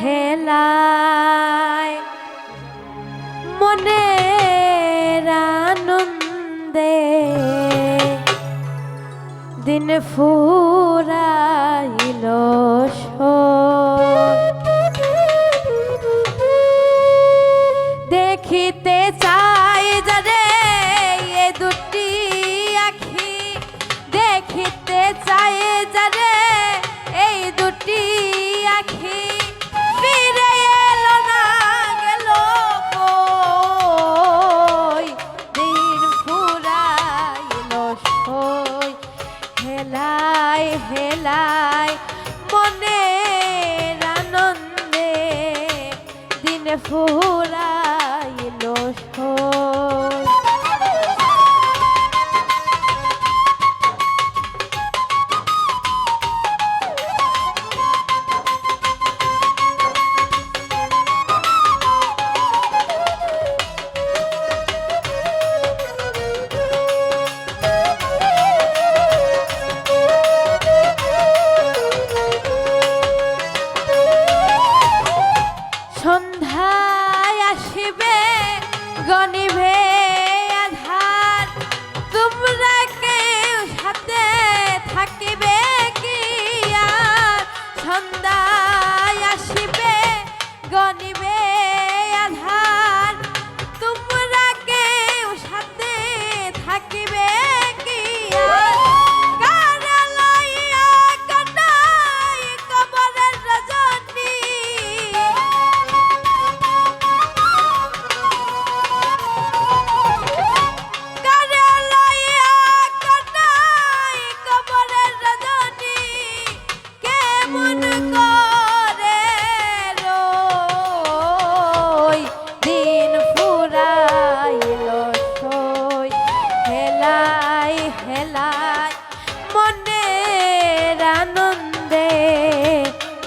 হেলায় মনে আনন্দে দিন ফুরাইলো। ফুরাইল সো সন্ধ্যায় আসিবে গনিবে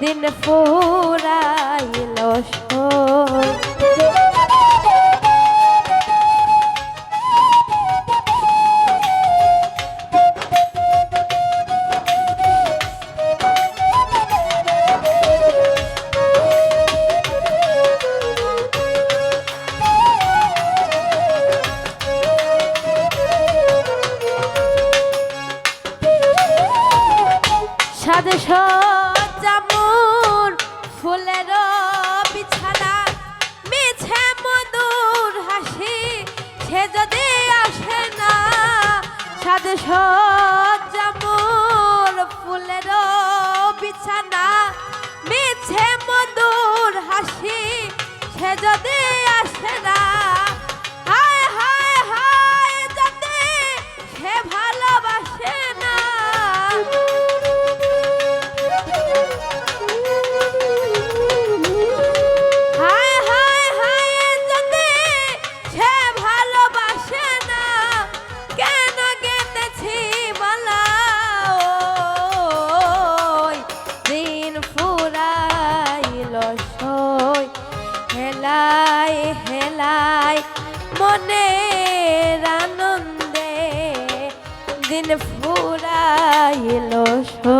দিন ফুরাইল সাদে সব সজামর ফুলের বিছানা মিছে মধুর হাসি সে যদি হেলায় হেলায় মনের আনন্দে দিন ফুরাইল সো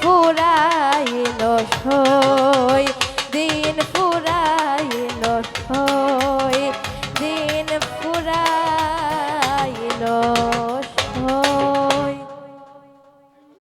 ফুরাইল সই